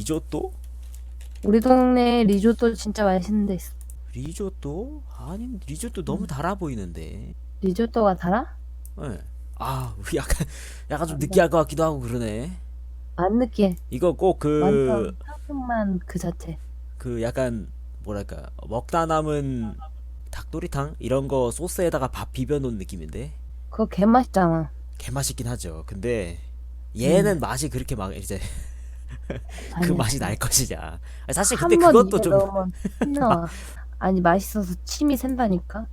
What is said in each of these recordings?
리조또? 우리 동네 리조또 진짜 맛있는 데 있어. 리조또? 아니 리조또 너무 달아 보이는데. 리조또가 달아? 예. 아 약간 약간 좀 느끼할 것 같기도 하고 그러네. 안 느끼해. 이거 꼭 그 완전 상큼만 그 자체. 그 약간 뭐랄까 먹다 남은 닭도리탕 이런 거 소스에다가 밥 비벼 놓은 느낌인데 그거 개 맛있잖아. 개 맛있긴 하죠. 근데 얘는 맛이 그렇게 막 이제 그. 맛이 날 것이냐. 아니, 사실 근데 한번 그것도 입에 좀 안 넣으면. 아니 맛있어서 침이 샌다니까.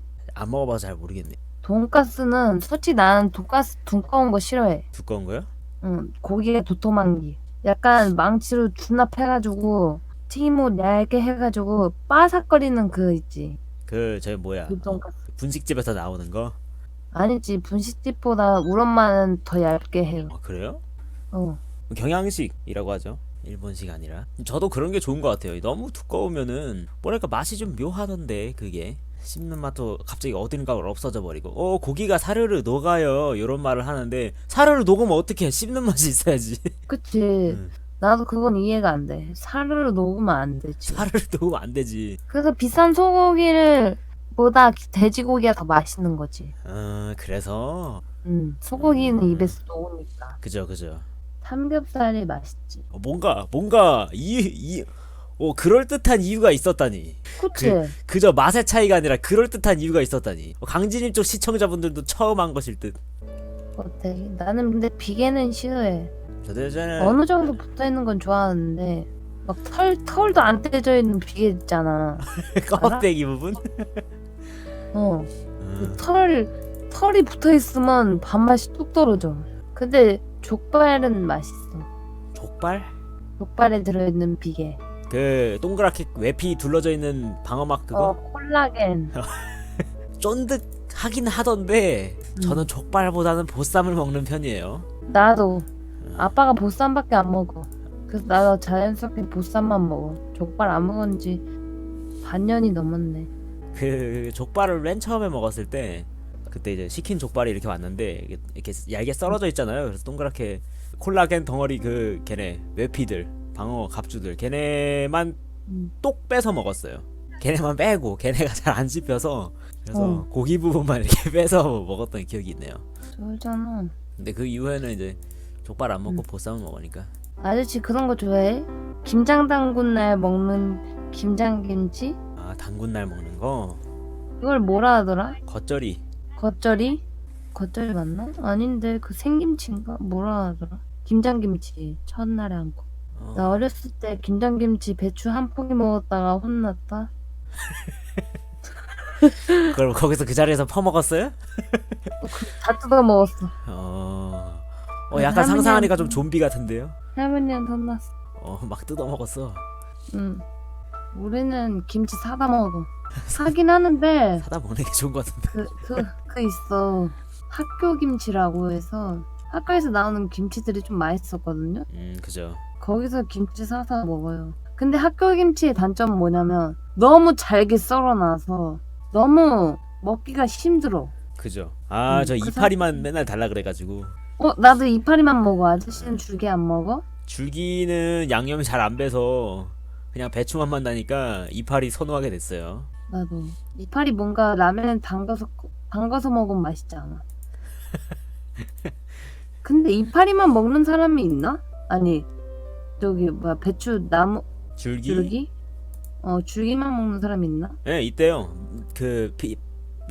먹어봐서 잘 모르겠네. 돈가스는 솔직히 나는 돈가스 두꺼운 거 싫어해. 두꺼운 거요? 응, 고기가 도톰한 게. 약간 망치로 존나 패가지고 튀김옷 얇게 해가지고 바삭거리는 그 있지. 그 저기 뭐야 그 돈가스. 분식집에서 나오는 거? 아니지 분식집보다 우리 엄마는 더 얇게 해요. 어, 그래요? 어. 경양식이라고 하죠. 일본식 아니라. 저도 그런 게 좋은 것 같아요. 너무 두꺼우면은 뭐랄까 맛이 좀 묘하던데 그게 씹는 맛도 갑자기 어딘가 없어져 버리고 어 고기가 사르르 녹아요 이런 말을 하는데 사르르 녹으면 어떻게 씹는 맛이 있어야지 그치. 음. 나도 그건 이해가 안 돼. 사르르 녹으면 안 되지. 사르르 녹으면 안 되지 그래서 비싼 소고기를 보다 돼지고기가 더 맛있는 거지. 어 그래서 음, 소고기는 음. 입에서 녹으니까. 그죠 그죠 삼겹살이 맛있지. 어, 뭔가 뭔가 이이 어, 그럴 듯한 이유가 있었다니 그치? 그저 맛의 차이가 아니라 그럴 듯한 이유가 있었다니 어, 강진님 쪽 시청자분들도 처음 한 것일 듯 어때? 나는 근데 비계는 싫어해. 저도 예전에 어느 정도 붙어 있는 건 좋아하는데 막 털 털도 안 떼져 있는 비계 있잖아. 껍데기 부분 어. 음. 그 털 털이 붙어 있으면 밥맛이 뚝 떨어져. 근데 족발은 맛있어. 족발? 족발에 들어있는 비계. 그 동그랗게 외피 둘러져 있는 방어막 그거 어 콜라겐. 쫀득하긴 하던데 음. 저는 족발보다는 보쌈을 먹는 편이에요. 나도 아빠가 보쌈밖에 안 먹어. 그래서 나도 자연스럽게 보쌈만 먹어. 족발 안 먹은 지 반년이 넘었네. 그 족발을 맨 처음에 먹었을 때 그때 이제 시킨 족발이 이렇게 왔는데 이렇게 얇게 썰어져 있잖아요. 그래서 동그랗게 콜라겐 덩어리 그 걔네 외피들 방어 갑주들 걔네만 음. 똑 빼서 먹었어요. 걔네만 빼고 걔네가 잘 안 씹혀서 그래서 어. 고기 부분만 이렇게 빼서 먹었던 기억이 있네요. 쫄잖아. 근데 그 이후에는 이제 족발 안 먹고 음. 보쌈을 먹으니까 아저씨 그런 거 좋아해? 김장 담근 날 먹는 김장 김치? 아 당군 날 먹는 거 그걸 뭐라 하더라? 겉절이 겉절이? 겉절이 맞나? 아닌데 그 생김치인가? 뭐라 하더라? 김장김치 첫날에 한 거. 어, 나 어렸을 때 김장김치 배추 한 포기 먹었다가 혼났다. 그럼 거기서 그 자리에서 퍼먹었어요? 다 뜯어 먹었어. 어, 어그 약간 할머니한테- 상상하니까 좀 좀비 같은데요? 할머니한테 혼났어. 어 막 뜯어 먹었어. 응. 우리는 김치 사다 먹어. 사긴 하는데 사다 먹는 게 좋은 것 같은데. 그, 그, 그 있어. 학교 김치라고 해서 학교에서 나오는 김치들이 좀 맛있었거든요. 음 그죠. 거기서 김치 사서 먹어요. 근데 학교 김치의 단점은 뭐냐면 너무 잘게 썰어놔서 너무 먹기가 힘들어. 그죠. 아 음, 저그 이파리만 맨날 달라 그래가지고 어, 나도 이파리만 먹어. 아저씨는 줄기 안 먹어? 줄기는 양념이 잘 안 배서 그냥 배추만 만나니까 이파리 선호하게 됐어요. 나도. 이파리 뭔가 라면에 담가서 담가서 먹으면 맛있지 않아. 근데 이파리만 먹는 사람이 있나? 아니 저기 뭐야 배추 나무 줄기? 줄기? 어 줄기만 먹는 사람이 있나? 예 있대요. 그 피,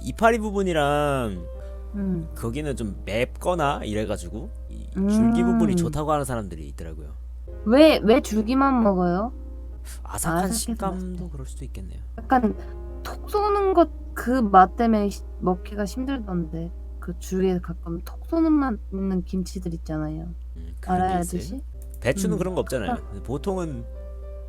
이파리 부분이랑 응. 거기는 좀 맵거나 이래가지고 이 줄기 음. 부분이 좋다고 하는 사람들이 있더라고요. 왜 왜 줄기만 먹어요? 아삭한 식감도. 그럴 수도 있겠네요. 약간 톡 쏘는 것 그 맛 때문에 시- 먹기가 힘들던데 그 줄기에 가끔 톡 쏘는 맛 있는 김치들 있잖아요. 음, 그런 게 알아야 있어요. 듯이 배추는 음. 그런 거 없잖아요. 보통은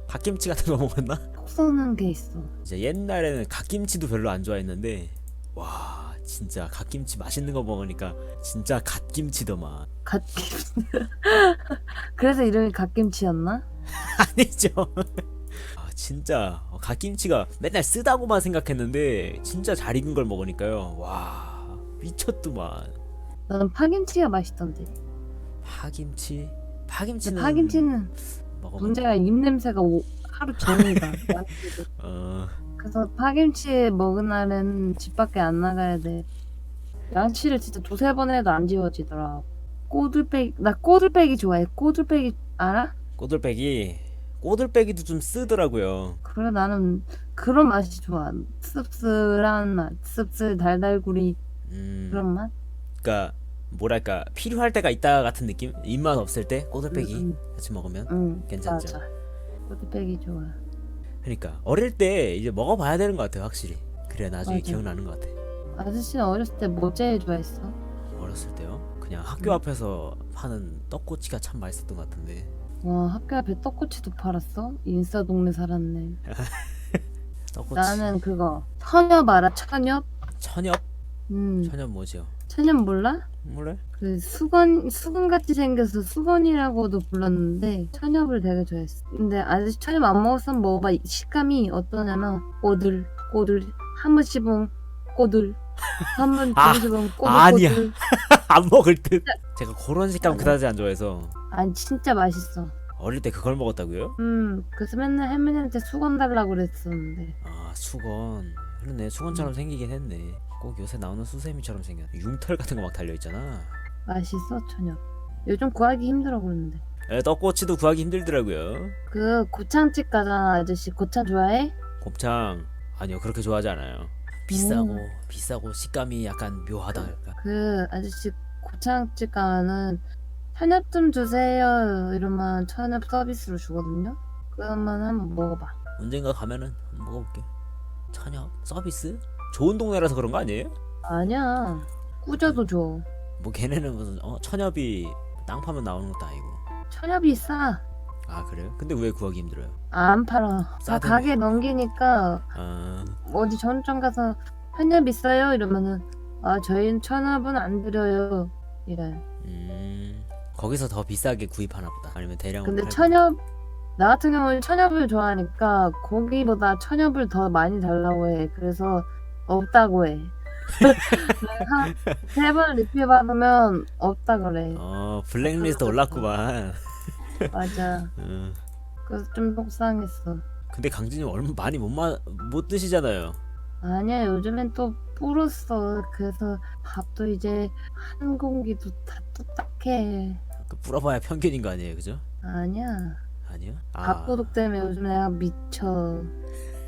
갓김치 같은 거 먹었나? 톡 쏘는 게 있어. 이제 옛날에는 갓김치도 별로 안 좋아했는데 와 진짜 갓김치 맛있는 거 먹으니까 진짜 갓김치더만 갓김치. 그래서 이름이 갓김치였나? 아니죠. 아, 진짜 갓김치가 맨날 쓰다고만 생각했는데 진짜 잘 익은 걸 먹으니까요. 와 미쳤더만. 나는 파김치가 맛있던데. 파김치? 근데 파김치는 파김치는 먹어봐. 문제가 입 냄새가 오, 하루 종일가. 어 그래서 파김치 먹은 날은 집 밖에 안 나가야 돼. 양치를 진짜 두세 번 해도 안 지워지더라. 꼬들빼기 나 꼬들빼기 좋아해. 꼬들빼기 알아? 꼬들빼기 꼬들빼기도 좀 쓰더라고요. 그래 나는 그런 맛이 좋아. 씁쓸한 맛, 씁쓸 달달구리 음 그런 맛. 그러니까 뭐랄까 필요할 때가 있다 같은 느낌? 입맛 없을 때 꼬들빼기 응, 같이 먹으면 응, 괜찮죠. 맞아. 꼬들빼기 좋아. 그러니까 어릴 때 이제 먹어봐야 되는 것 같아요 확실히. 그래야 나중에 맞아. 기억나는 것 같아. 아저씨는 어렸을 때 뭐 제일 좋아했어? 어렸을 때요? 그냥 학교 응. 앞에서 파는 떡꼬치가 참 맛있었던 것 같은데 와 학교 앞에 떡꼬치도 팔았어? 인싸 동네 살았네. 떡꼬치 나는 그거 천엽 알아? 천엽? 천엽? 음, 천엽 뭐지요? 천엽 몰라? 몰래? 그 수건 수건 같이 생겨서 수건이라고도 불렀는데 천엽을 되게 좋아했어. 근데 아직 천엽 안 먹었으면 먹어봐. 식감이 어떠냐면 꼬들 꼬들 한번 씹으면 꼬들 한번 아, 씹으면 꼬들 아니야. 꼬들. 안 먹을 듯. 제가 그런 식감 아니야. 그다지 안 좋아해서 아니 진짜 맛있어. 어릴 때 그걸 먹었다고요? 음 그래서 맨날 할머니한테 수건 달라고 그랬었는데 아 수건. 그러네 수건처럼 생기긴 했네. 꼭 요새 나오는 수세미처럼 생겼. 융털 같은 거 막 달려 있잖아. 맛있어 천엽. 요즘 구하기 힘들어 그러는데. 에, 떡꼬치도 구하기 힘들더라고요. 그 고창집 가잖아 아저씨 고창 좋아해? 곱창 아니요 그렇게 좋아하지 않아요. 비싸고 음. 비싸고 식감이 약간 묘하달까. 그 아저씨 고창집 가면은 천엽 좀 주세요 이러면 천엽 서비스로 주거든요. 그러면 한번 먹어봐. 언젠가 가면은 한번 먹어볼게. 천엽 서비스? 좋은 동네라서 그런 거 아니에요? 아니야 꾸져도 줘. 뭐 걔네는 무슨 어 천엽이 땅 파면 나오는 것도 아니고. 천엽이 싸. 아 그래요? 근데 왜 구하기 힘들어요? 안 팔아. 다. 가게 넘기니까 아 어디 전점 가서 천엽 있어요 이러면은 아 저희는 천엽은 안 드려요 이래. 음, 거기서 더 비싸게 구입하나 보다. 아니면 대량으로 근데 팔고. 천엽 나 같은 경우는 천엽을 좋아하니까 고기보다 천엽을 더 많이 달라고 해. 그래서 없다고 해. 세번 리필 받으면 없다 그래. 어 블랙리스트 올랐구만. 맞아. 음. 그래서 좀 속상했어. 근데 강진님 얼마 많이 못, 마, 못 드시잖아요. 아니야 요즘엔 또 불었어. 그래서 밥도 이제 한 공기도 다 뚝딱해. 그 불어봐야 평균인 거 아니에요, 그죠? 아니야. 아니요? 밥도둑 때문에 요즘 내가 미쳐.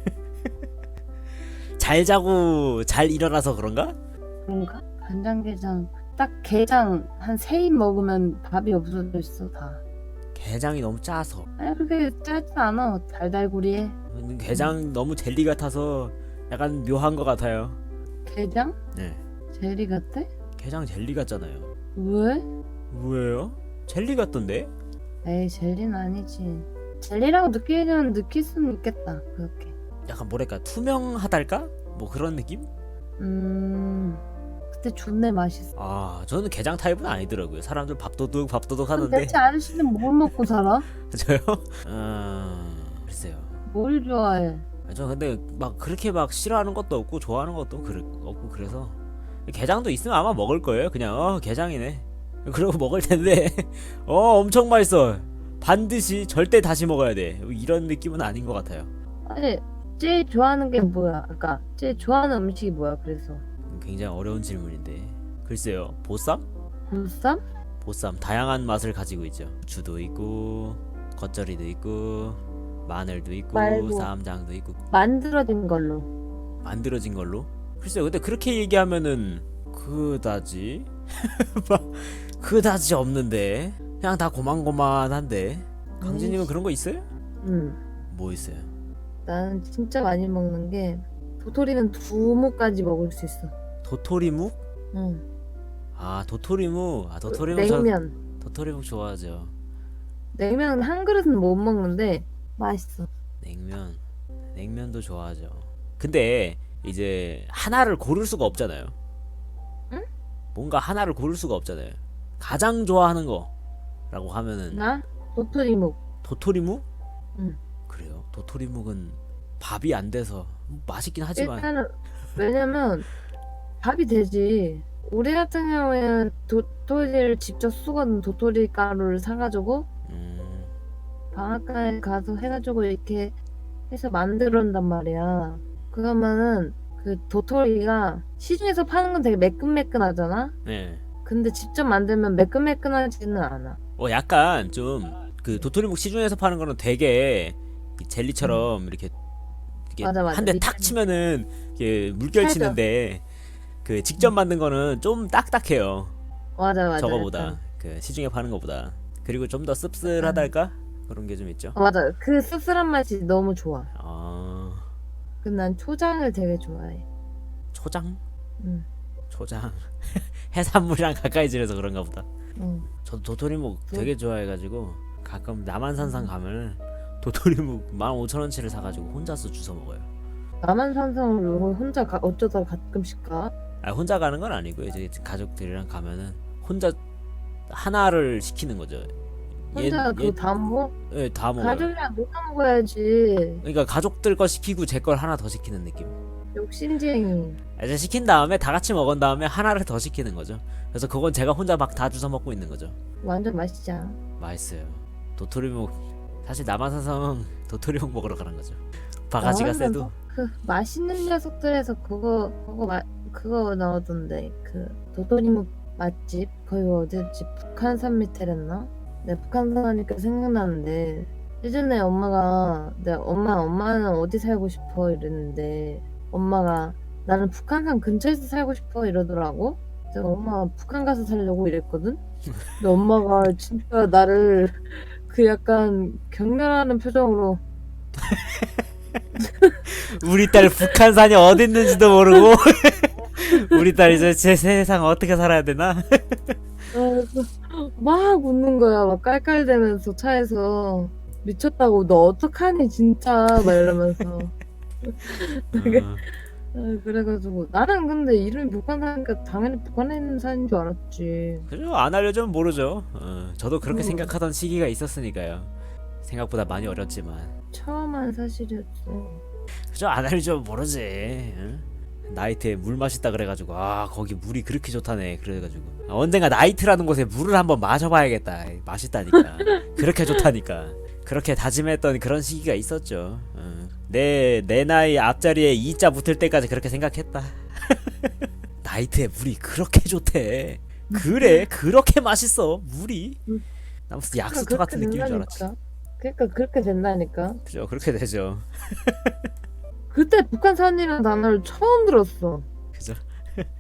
잘 자고 잘 일어나서 그런가? 그런가? 간장게장 딱 게장 한 세 입 먹으면 밥이 없어져 있어 다. 게장이 너무 짜서. 아니 그게 짜지 않아 달달구리해. 게장 너무 젤리 같아서 약간 묘한 것 같아요. 게장? 네. 젤리 같아? 게장 젤리 같잖아요. 왜? 왜요? 젤리 같던데? 에이 젤리는 아니지. 젤리라고 느끼면 느낄 수는 있겠다. 그렇게. 약간 뭐랄까 투명하달까? 뭐 그런 느낌? 음. 그때 존내 맛있어. 아 저는 게장 타입은 아니더라고요. 사람들 밥도둑 밥도둑 그럼 하는데 대체 아저씨는 뭘 먹고 살아? 저요? 아 글쎄요. 뭘 좋아해? 아, 저 근데 막 그렇게 막 싫어하는 것도 없고 좋아하는 것도 그래, 없고 그래서 게장도 있으면 아마 먹을 거예요. 그냥 어 게장이네. 그러고 먹을 텐데 어 엄청 맛있어. 반드시 절대 다시 먹어야 돼. 이런 느낌은 아닌 것 같아요. 아니 제일 좋아하는 게 뭐야? 아까 제일 좋아하는 음식이 뭐야? 그래서 굉장히 어려운 질문인데 글쎄요 보쌈? 보쌈? 보쌈 다양한 맛을 가지고 있죠. 주도 있고 겉절이도 있고 마늘도 있고 말고. 쌈장도 있고 만들어진 걸로. 만들어진 걸로? 글쎄요 근데 그렇게 얘기하면은 그다지 막 그다지 없는데 그냥 다 고만고만한데 강진님은 그런 거 있어요? 음. 뭐 있어요? 나는 진짜 많이 먹는 게 도토리는 두 무까지 먹을 수 있어. 도토리묵? 응. 아 도토리묵 아 도토리묵 저 냉면. 도토리묵 좋아하죠 냉면 한 그릇은 못 먹는데 맛있어. 냉면 냉면도 좋아하죠 근데 이제 하나를 고를 수가 없잖아요 응? 뭔가 하나를 고를 수가 없잖아요 가장 좋아하는 거라고 하면은 나 도토리묵. 도토리묵? 응. 그래요 도토리묵은 밥이 안 돼서 맛있긴 하지만 일단은 왜냐면 밥이 되지. 우리 같은 경우에는 도토리를 직접 쑥은 도토리 가루를 사가지고 음, 방앗간에 가서 해가지고 이렇게 해서 만들어온단 말이야. 그러면은 그 도토리가 시중에서 파는 건 되게 매끈매끈하잖아. 네. 근데 직접 만들면 매끈매끈하지는 않아. 어 약간 좀 그 도토리묵 시중에서 파는 거는 되게 이 젤리처럼 이렇게 맞아, 맞아. 한 대 탁 치면은 이렇게 물결 살죠. 치는데 그 직접 만든 거는 좀 딱딱해요. 맞아 맞아. 저거보다 약간. 그 시중에 파는 거보다 그리고 좀 더 씁쓸하달까 그런 게 좀 있죠. 어, 맞아. 그 씁쓸한 맛이 너무 좋아. 아 근데 난 초장을 되게 좋아해. 초장 응. 초장 해산물이랑 가까이 지내서 그런가 보다. 응. 저도 도토리묵 응? 되게 좋아해가지고 가끔 남한산상 가면 도토리묵 15,000원치를 사가지고 혼자서 주워 먹어요. 남한산성을 혼자 가, 어쩌다 가끔씩 가. 아 혼자 가는 건 아니고요. 이제 가족들이랑 가면은 혼자 하나를 시키는 거죠. 혼자 그거 다 먹어? 예, 다 먹어요. 가족이랑 놀아 먹어야지. 그러니까 가족들 거 시키고 제 걸 하나 더 시키는 느낌. 욕심쟁이. 이제 시킨 다음에 다 같이 먹은 다음에 하나를 더 시키는 거죠. 그래서 그건 제가 혼자 막 다 주워 먹고 있는 거죠. 완전 맛있잖아. 맛있어요. 도토리묵 사실 남한산성 도토리묵 먹으러 가는 거죠. 바가지가? 세도 그 맛있는 녀석들에서 그거 그거 마, 그거 나오던데 그 도토리묵 맛집 거기 어디였지 북한산 밑에랬나? 내 북한산 하니까 생각나는데 예전에 엄마가 내 엄마 엄마는 어디 살고 싶어 이랬는데 엄마가 나는 북한산 근처에서 살고 싶어 이러더라고. 내가 엄마 북한 가서 살려고 이랬거든. 근데 엄마가 진짜 나를 그 약간 경멸하는 표정으로 우리 딸 북한산이 어디 있는지도 모르고 우리 딸 이제 제 세상 어떻게 살아야 되나? 막 웃는 거야. 막 깔깔대면서 차에서 미쳤다고 너 어떡하니 진짜 막 이러면서 되게- 어, 아, 그래가지고 나는 근데 이름이 북한 사니까 당연히 북한에 있는 산인 줄 알았지. 그죠? 안 알려주면 모르죠. 어, 저도 그렇게 음. 생각하던 시기가 있었으니까요. 생각보다 많이 어렸지만 처음 한 사실이었어. 그죠? 안 알려주면 모르지. 응? 나이트에 물 맛있다 그래가지고 아 거기 물이 그렇게 좋다네. 그래가지고. 언젠가 나이트라는 곳에 물을 한번 마셔봐야겠다. 맛있다니까. 그렇게 좋다니까. 그렇게 다짐했던 그런 시기가 있었죠. 어. 내, 내 나이 앞자리에 2자 붙을 때까지 그렇게 생각했다. 나이트에 물이 그렇게 좋대. 그래? 그렇게 맛있어 물이? 음. 나 무슨 약수터 같은 느낌인 줄 알았지. 그러니까 그렇게 된다니까. 그죠? 그렇게 되죠 그때 북한산이라는 단어를 처음 들었어. 그죠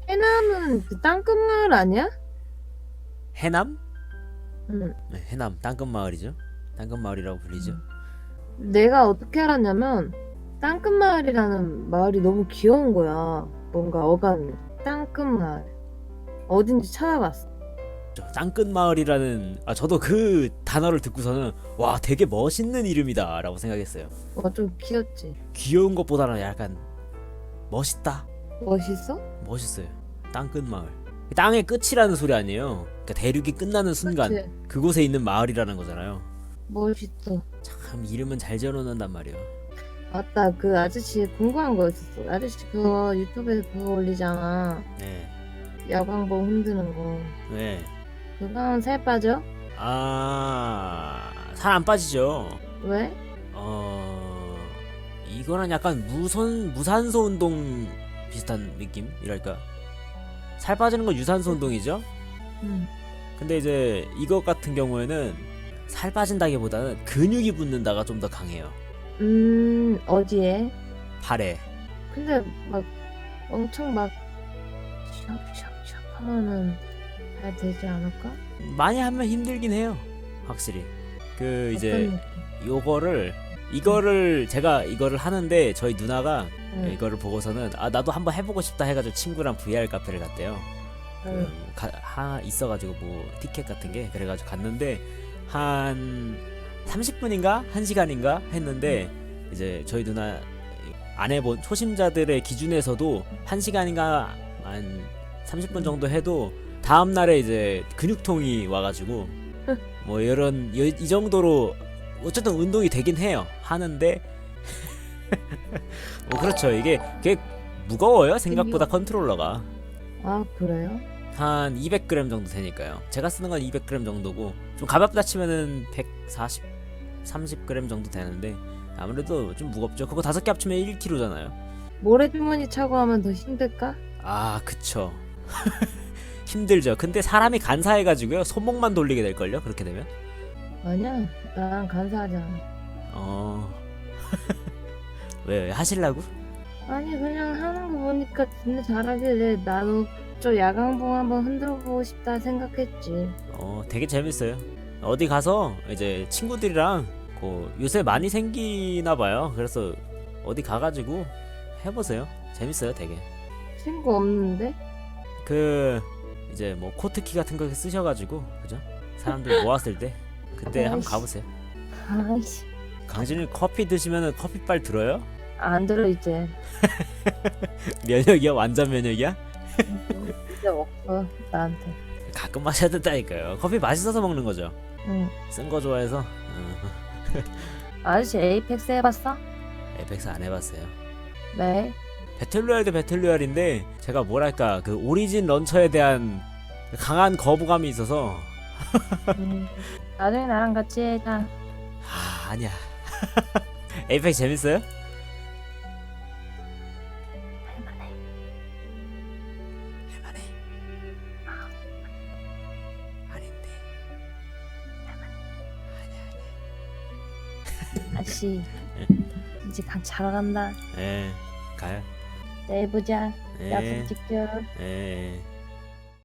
해남은 그 땅끝마을 아니야? 해남? 응. 네, 해남 땅끝 마을이죠 땅끝 마을이라고 불리죠 내가 어떻게 알았냐면 땅끝마을이라는 마을이 너무 귀여운 거야. 뭔가 어감이. 땅끝마을. 어딘지 찾아봤어. 저 땅끝마을이라는 아 저도 그 단어를 듣고서는 와 되게 멋있는 이름이다라고 생각했어요. 어, 좀 귀엽지? 귀여운 것보다는 약간 멋있다, 멋있어? 멋있어요. 땅끝 마을. 땅의 끝이라는 소리 아니에요. 그러니까 대륙이 끝나는 순간 그치? 그곳에 있는 마을이라는 거잖아요. 멋있어. 참 이름은 잘 지어놓는단 말이에요. 맞다. 그 아저씨 궁금한 거 있었어. 아저씨 그거 유튜브에 그거 올리잖아. 네, 야광봉 흔드는 거. 네. 그거는 살 빠져? 아 살 안 빠지죠. 왜? 어 이거는 약간 무선 무산소 운동 비슷한 느낌이랄까. 살 빠지는 건 유산소 운동이죠. 응. 근데 이제 이것 같은 경우에는 살 빠진다기보다는 근육이 붙는다가 좀 더 강해요. 음, 어디에? 팔에. 근데 막 엄청 막 샥샥샥 하면은 잘 되지 않을까? 많이 하면 힘들긴 해요. 확실히. 그 이제 어떤 느낌? 요거를 이거를 제가 이거를 하는데 저희 누나가 응. 이거를 보고서는 아 나도 한번 해보고 싶다 해가지고 친구랑 VR 카페를 갔대요. 그 응. 가, 하 있어가지고 뭐 티켓 같은 게 그래가지고 갔는데 한 30분인가 1시간인가 했는데 이제 저희 누나 안 해본 초심자들의 기준에서도 1시간인가 한 30분 정도 해도 다음 날에 이제 근육통이 와가지고 뭐 이런 이, 이 정도로 어쨌든 운동이 되긴 해요 하는데 뭐 그렇죠 이게 게 무거워요 생각보다 컨트롤러가 아, 그래요? 한 200g 정도 되니까요. 제가 쓰는 건 200g 정도고 좀 가볍다 치면은 140 30g 정도 되는데 아무래도 좀 무겁죠. 그거 다섯 개 합치면 1kg잖아요. 모래주머니 차고 하면 더 힘들까? 아, 그쵸. 힘들죠. 근데 사람이 간사해가지고요. 손목만 돌리게 될걸요. 그렇게 되면. 아니야 난 간사하잖아 어. 왜 하실라고? 아니 그냥 하는 거 보니까 진짜 잘하길래 나도 저 야광봉 한번 흔들어 보고 싶다 생각했지 어, 되게 재밌어요. 어디 가서 이제 친구들이랑 그 요새 많이 생기나 봐요. 그래서 어디 가가지고 해보세요. 재밌어요, 되게. 친구 없는데? 그 이제 뭐 코트키 같은 거 쓰셔가지고 그죠? 사람들 모았을 때 그때 한번. 가보세요. 아이씨 강진이 커피 드시면은 커피빨 들어요? 안 들어 이제 면역이야? 완전 면역이야? 이제 없어 나한테 가끔 마셔야 된다니까요. 커피 맛있어서 먹는 거죠. 응 쓴 거 좋아해서. 음, 아저씨 에이펙스 해봤어? 에펙스 안 해봤어요. 네 배틀로얄도 배틀로얄인데 제가 뭐랄까 그 오리진 런처에 대한 강한 거부감이 있어서 음, 나중에 나랑 같이 해자 아 아니야. 에이펙 재밌어요? 할만해 할만해. 아닌데. 아저씨 이제 강 자러 간다 예 가요. 내일 보자 예. 약속 지켜 예.